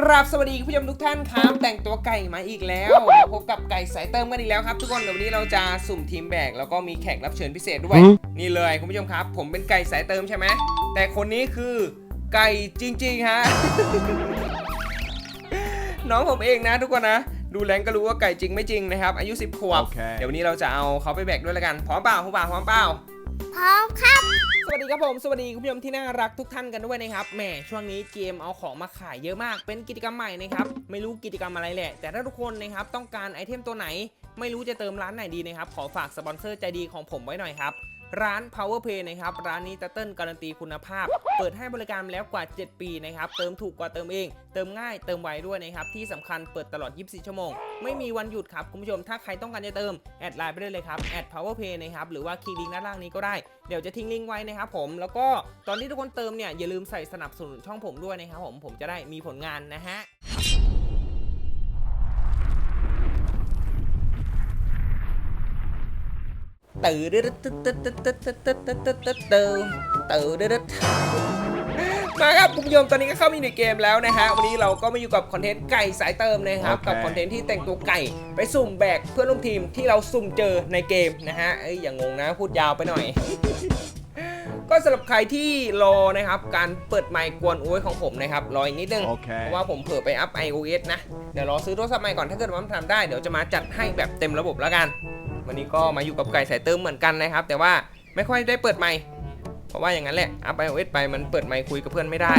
กราบสวัสดีคุณผู้ชมทุกท่านครับ แต่งตัวไก่มาอีกแล้วมาพบกับไก่สายเติมกันอีกแล้วครับ ทุกคนเดี๋ยววันนี้เราจะสุ่มทีมแบกแล้วก็มีแขกรับเชิญพิเศษด้วย นี่เลยคุณผู้ชมครับ ผมเป็นไก่สายเติมใช่ไหมแต่คนนี้คือไก่จริงๆฮะน้องผมเองนะทุกคนนะ ดูแรงก็รู้ว่าไก่จริงไม่จริงนะครับ อายุ 10ขวบโอเคเดี๋ยววันนี้เราจะเอาเขาไปแบกด้วยแล้วกันพร้อมเปล่าพร้อมเปล่าพร้อมเปล่าพร้อมครับส วัสดีครับผม สวัสดีคุณผู้ชมที่น่ารักทุกท่านกันด้วยนะครับ แหมช่วงนี้เกมเอาของมาขายเยอะมาก เป็นกิจกรรมใหม่นะครับ ไม่รู้กิจกรรมอะไรแหละ แต่ถ้าทุกคนนะครับต้องการไอเทมตัวไหน ไม่รู้จะเติมร้านไหนดีนะครับ ขอฝากสปอนเซอร์ใจดีของผมไว้หน่อยครับ ร้าน Power Play นะครับ ร้านนี้ตะเติ้ลการันตีคุณภาพ เปิดให้บริการแล้วกว่า 7 ปีนะครับ เติมถูกกว่าเติมเอง เติมง่าย เติมไวด้วยนะครับ ที่สำคัญเปิดตลอด 24 ชั่วโมง ไม่มีวันหยุดครับ คุณผู้ชม ถ้าใครต้องการจะเติม แอดไลน์ไปได้เลยครับ แอด Power Play นะครับ หรือว่าคลิกลิงก์ด้านล่างนี้ก็ได้ เดี๋ยวจะทิ้งลิงก์ไว้นะครับผม แล้วก็ตอนที่ทุกคนเติมเนี่ย อย่าลืมใส่สนับสนุนช่องผมด้วยนะครับผม ผมจะได้มีผลงานนะฮะ ตื่นดึ๊ดตึดตึดตึดตึดตึดตึดตึดตึดตึดตื่นดึ๊ดมาครับคุณผู้ชมตอนนี้ก็เข้ามาอยู่ในเกมแล้วนะฮะวันนี้เราก็มาอยู่กับคอนเทนต์ไก่สายเติมนะครับ กับคอนเทนต์ที่แต่งตัวไก่ไปสุ่มแบกเพื่อนร่วมทีมที่เราสุ่มเจอในเกมนะฮะเอ้ยอย่างงงนะพูดยาวไปหน่อยก็สำหรับใครที่รอนะครับการเปิดไมค์กวนโอ้ยของผมนะครับรออีกนิดนึงเคเพราะว่าผมเผื่อไปอัพ iOS นะ เดี๋ยวรอซื้อโทรศัพท์ใหม่ก่อนถ้าเกิดว่ามันทำได้เดี๋ยวจะมาจัดให้แบบเต็มระบบแล้วกัน วันนี้ก็มาอยู่กับไก่สายเติมเหมือนกันนะครับ แต่ว่าไม่ค่อยได้เปิดไมค์เพราะว่าอย่างนั้นแหละอัพ iOS ไปมันเปิดไมค์คุยกับเพื่อนไม่ได้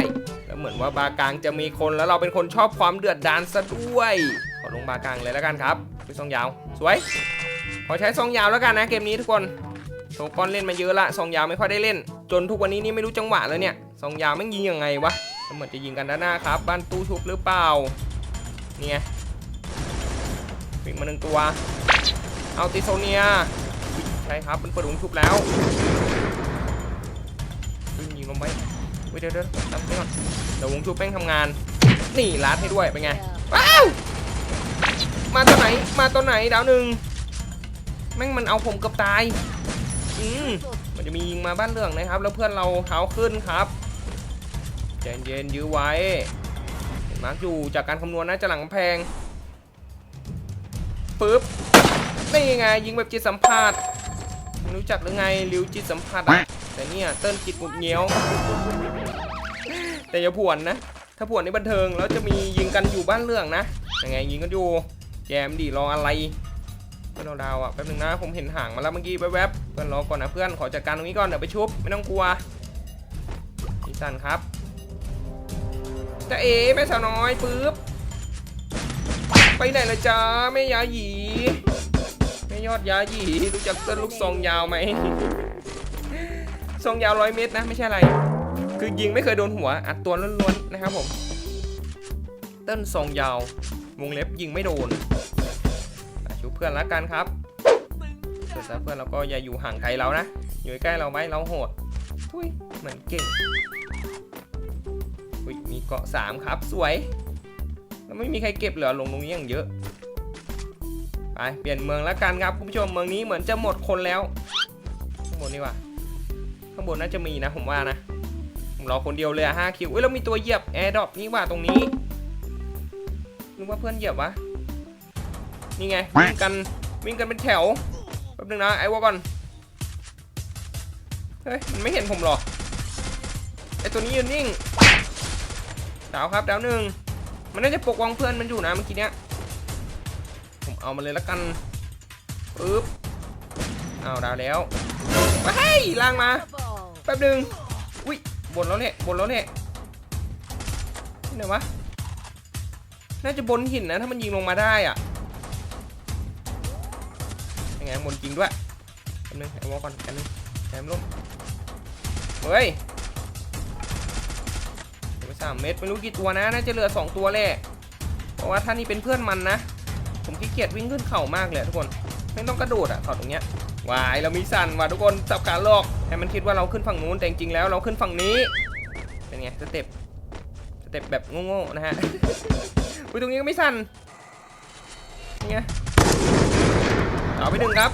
แล้วเหมือนว่าบาร์กลางจะมีคนแล้วเราเป็นคนชอบความเดือดดานซะด้วยขอลงบาร์กลางเลยแล้วกันครับคือซองยาว สวย ขอใช้ซองยาวแล้วกันนะเกมนี้ทุกคนโชว์ก้อนเล่นมาเยอะละซองยาวไม่ค่อยได้เล่น จนทุกวันนี้นี่ไม่รู้จังหวะแล้วเนี่ยซองยาวแม่งยิงยังไงวะเหมือนจะยิงกันด้านหน้าครับ บ้านตู้ชุบหรือเปล่านี่ไงวิ่งมาหนึ่งตัว เอาติโซเนีย ใช่ครับ มันเปิดวงชุบแล้ววิ่งยิงลงไปเว้ยเดี๋ยวเดี๋ยวตั้งไปก่อนเดี๋ยววงชุบแม่งทำงาน นี่ลัดให้ด้วย เป็นไง ว้าว มาตัวไหน มาตัวไหนดาวหนึ่งแม่งมันเอาผมเกือบตาย อืมมันจะมียิงมาบ้านเรื่องนะครับ แล้วเพื่อนเราเท้าขึ้นครับใจเย็นยื้อไว้มาร์กอยู่จากการคำนวณน่าจะหลังกำแพงปึ๊บ นี่ไงยิงแบบจิตสัมผัสไม่รู้จักหรือไงริวจิตสัมผัสอะแต่เนี่ยเติ้ลจิตหมุดเงี้ยว แต่อย่าผวนนะ ถ้าผวนในบันเทิงแล้วจะมียิงกันอยู่บ้านเรื่องนะยังไงยิงกันอยู่แจมดีรออะไรเพื่อนดาวอะแป๊บนึงนะผมเห็นห่างมาแล้วเมื่อกี้แวบๆเพื่อนรอก่อนนะเพื่อนขอจัดการตรงนี้ก่อนเดี๋ยวไปชุบไม่ต้องกลัวพี่สันครับจะเอ๋แม่สาวน้อยปึ๊บไปไหนละจ้าแม่ยาหยี ยอดยาหยีรู้จักต้นลูกซองยาวไหมซองยาวร้อยเมตรนะไม่ใช่อะไร คือยิงไม่เคยโดนหัวอัดตัวล้วนๆนะครับผมต้นซองยาววงเล็บยิงไม่โดนชูเพื่อนละกันครับเพื่อนเพื่อนเราก็อย่าอยู่ห่างไกลเรานะอยู่ใกล้เราไว้เราโหดทุยเหมือนเก่งอุ้ยมีเกาะสามครับสวยแล้วไม่มีใครเก็บเหลือลงตรงนี้อย่างเยอะ ไปเปลี่ยนเมืองละกันครับคุณผู้ชมเมืองนี้เหมือนจะหมดคนแล้วข้างบนนี่ว่ะข้างบนน่าจะมีนะผมว่านะผมรอคนเดียวเลยอะห้าคิวเอ้ยเรามีตัวเหยียบแอร์ดรอปนี่ว่าตรงนี้นึกว่าเพื่อนเหยียบวะนี่ไงวิ่งกันวิ่งกันเป็นแถวแป๊บนึงนะไอ้วอก่อนเฮ้ยมันไม่เห็นผมหรอไอตัวนี้ยืนนิ่งดาวครับดาวหนึ่งมันน่าจะปกป้องเพื่อนมันอยู่นะเมื่อกี้เนี้ย เอามาเลยละกันปึ๊บเอาดาวแล้วไปให้ล่างมาแป๊บหนึ่งอุ้ยบนแล้วเนี่ยบนแล้วเนี่ยที่ไหนวะน่าจะบนหินนะถ้ามันยิงลงมาได้อะยังไงบนจริงด้วยอันนึงไอ้วอก่อนอันนึงแถมลมเฮ้ยไปสามเม็ดไม่รู้กี่ตัวนะน่าจะเหลือสองตัวแหละเพราะว่าถ้านี่เป็นเพื่อนมันนะ ผมขี้เกียจวิ่งขึ้นเข่ามากเลยทุกคนไม่ต้องกระโดดอะเข่าตรงเนี้ยวายเรามีสันว่ะทุกคนสับขาหลอกให้มันคิดว่าเราขึ้นฝั่งนู้นแต่จริงๆแล้วเราขึ้นฝั่งนี้ เป็นไงสเต็ปสเต็ปแบบโง่ๆนะฮะอุ้ยตรงนี้ก็ไม่สั่นนี่ไงเอาไปหนึ่งครับ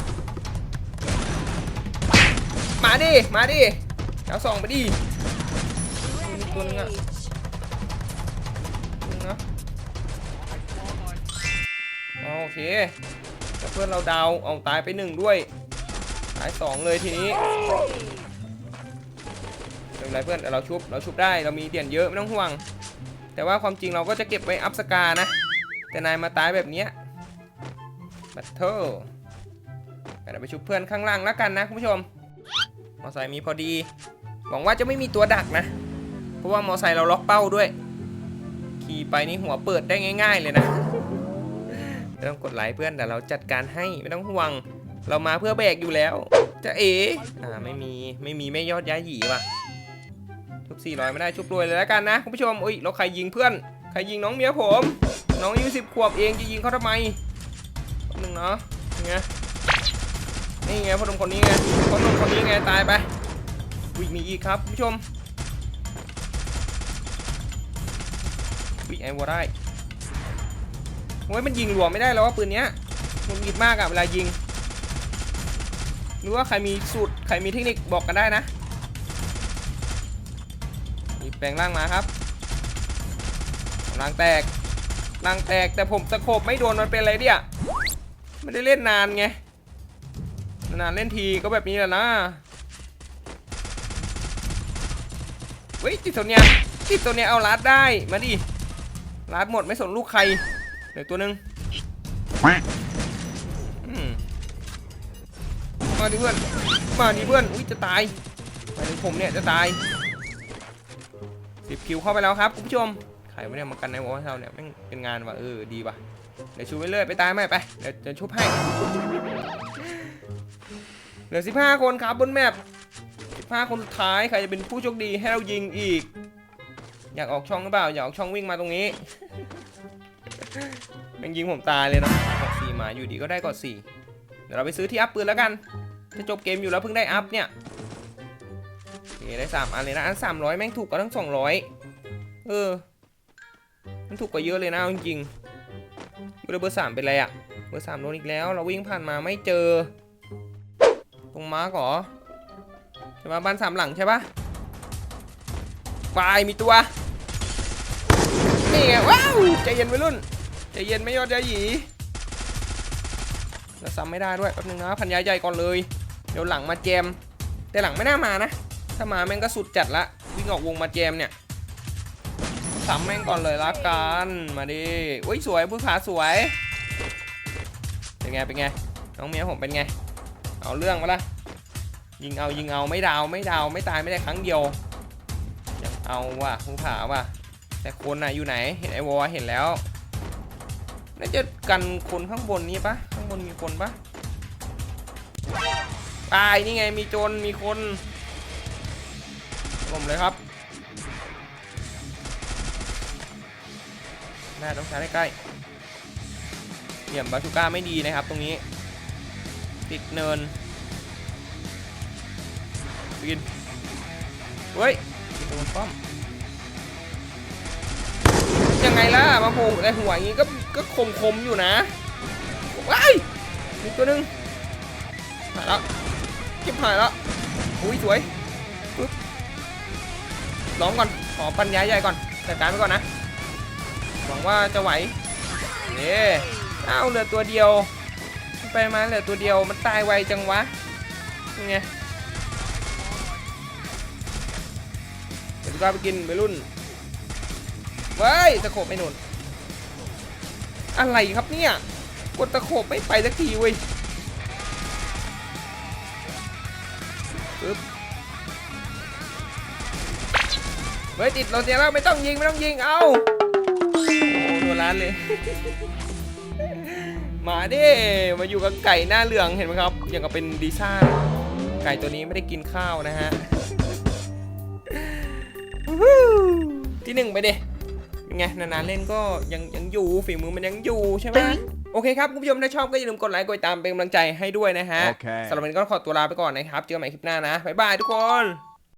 มาดิมาดิเอาสองไปดิมีตัวนึงอะ โอเคแต่เพื่อนเราดาวเอาตายไปหนึ่งด้วย ตายสองเลยทีนี้ไม่เป็นไรเพื่อนแต่เราชุบเราชุบได้เรามีเตียนเยอะไม่ต้องห่วง แต่ว่าความจริงเราก็จะเก็บไว้อัพสกานะ แต่นายมาตายแบบเนี้ยบัตเทอร์เดี๋ยวไปชุบเพื่อนข้างล่างแล้วกันนะคุณผู้ชม มอไซค์มีพอดี หวังว่าจะไม่มีตัวดักนะ เพราะว่ามอไซค์เราล็อกเป้าด้วย ขี่ไปนี่หัวเปิดได้ง่าย ๆ เลยนะ ไม่ต้องกดไลค์เพื่อนแต่เราจัดการให้ไม่ต้องห่วง เรามาเพื่อแบกอยู่แล้ว จะเอ๋อ่าไม่มีไม่มีไม่ยอดย้ายหยีว่ะชุบ400ไม่ได้ชุบรวยเลยแล้วกันนะคุณผู้ชมอุ้ยเราใครยิงเพื่อนใครยิงน้องเมียผม น้องอายุสิบขวบเองจะยิงเขาทำไมแป๊บนึงเนาะนี่ไงนี่ไงพ่อหนุ่มคนนี้ไงพ่อหนุ่มคนนี้ไงตายไปอุ้ยมีอีกครับคุณผู้ชมอุ้ยไอ้วัวได้ โอ้ยมันยิงรวมไม่ได้แล้วว่าปืนเนี้ยมันยิดมากอะเวลายิงหรือว่าใครมีสูตรใครมีเทคนิคบอกกันได้นะนี่แปลงร่างมาครับรางแตกรางแตกแต่ผมสะโคบไม่โดนมันเป็นอะไรเนี่ยไม่ได้เล่นนานไงนานเล่นทีก็แบบนี้แหละนะเฮ้ยติดตัวเนี้ยติดตัวเนี้ยเอาลัดได้มาดิลัดหมดไม่สนลูกใคร เหลือตัวหนึ่งอืมมาดิเพื่อน มาดิเพื่อน อุ้ยจะตายมาถึงผมเนี่ยจะตายสิบคิวเข้าไปแล้วครับคุณผู้ชม ใครไม่ได้มากันในวอลเทาเนี่ยแม่งเป็นงานว่ะเออดีว่ะ เดี๋ยวชูไปเรื่อยไปตายไหมไป เดี๋ยวจะชุบให้ เหลือ15คนครับบนแมป15คนสุดท้ายใครจะเป็นผู้โชคดีให้เรายิงอีก อยากออกช่องหรือเปล่า อยากออกช่องวิ่งมาตรงนี้ แม่งยิงผมตายเลยเนาะกดสี่มาอยู่ดีก็ได้กดสี่เดี๋ยวเราไปซื้อที่อัพปืนแล้วกัน จะจบเกมอยู่แล้วเพิ่งได้อัพเนี่ยโอเคได้สามอันเลยนะ อันสามร้อยแม่งถูกกว่าทั้งสองร้อยเออ มันถูกกว่าเยอะเลยนะจริงๆเบอร์สามเป็นไรอะเบอร์สามโดนอีกแล้ว เราวิ่งผ่านมาไม่เจอ ตรงมาร์กเหรอใช่ปะบ้านสามหลังใช่ปะปลายมีตัว นี่ไงว้าวใจเย็นไปรุ่น ใจเย็นไม่ยอดยาหยีแล้วซ้ำไม่ได้ด้วยแป๊บนึงนะพันยาใหญ่ก่อนเลย เดี๋ยวหลังมาแจม แต่หลังไม่น่ามานะ ถ้ามาแม่งก็สุดจัดละ วิ่งออกวงมาแจมเนี่ยซ้ำแม่งก่อนเลยละกัน มาดิอุ้ยสวยผู้ขาสวย เป็นไงเป็นไง น้องเมียผมเป็นไง เอาเรื่องมาละยิงเอายิงเอาไม่ดาวไม่ดาวไม่ตายไม่ได้ครั้งเดียวยังเอาว่ะผู้ขาว่ะแต่คนน่ะอยู่ไหน เห็นไอ้วอเห็นแล้ว น่าจะกันคนข้างบนนี้ปะข้างบนมีคนปะตายนี่ไงมีโจรมีคนผมเลยครับน้าต้องใชาร์จใกล้เหลี่ยมบาชูก้าไม่ดีนะครับตรงนี้ ติดเนินปีนเฮ้ยโดนป้อมยังไงล่ะมาโผล่ในหัวอย่างงี้ก็ ก็คมคมๆอยู่นะว้ายมีตัวหนึงหายแล้วจิบหายแล้วอุ้ยสวยปึ๊บล้อมก่อนขอปัญญาใหญ่ก่อนจัดการไปก่อนนะหวังว่าจะไหวเน่อ้าวเหลือตัวเดียว ไปมาเหลือตัวเดียวมันตายไวจังวะยังไงเดี๋ยวก็ไปกินไปรุ่นเว้ยตะโขบไม่นุน อะไรครับเนี่ย กดตะโขบไม่ไปสักทีเว้ยปึ๊บเฮ้ยติดโรเตียแล้วไม่ต้องยิงไม่ต้องยิง เอาโอ้โดนร้านเลย มาดิ มาอยู่กับไก่หน้าเหลืองเห็นไหมครับ อย่างกับเป็นดีซ่า ไก่ตัวนี้ไม่ได้กินข้าวนะฮะที่หนึ่งไปดิเป็น ไงนานๆเล่นก็ยังยังอยู่ฝีมือมันยังอยู่ใช่ไหมโอเคครับคุณผู้ชมถ้าชอบก็อย่าลืมกดไลค์กดติดตามเป็นกำลังใจให้ด้วยนะฮะสำหรับวันนี้ก็ขอตัวลาไปก่อนนะครับเจอกันใหม่คลิปหน้านะบ๊ายบายทุกคน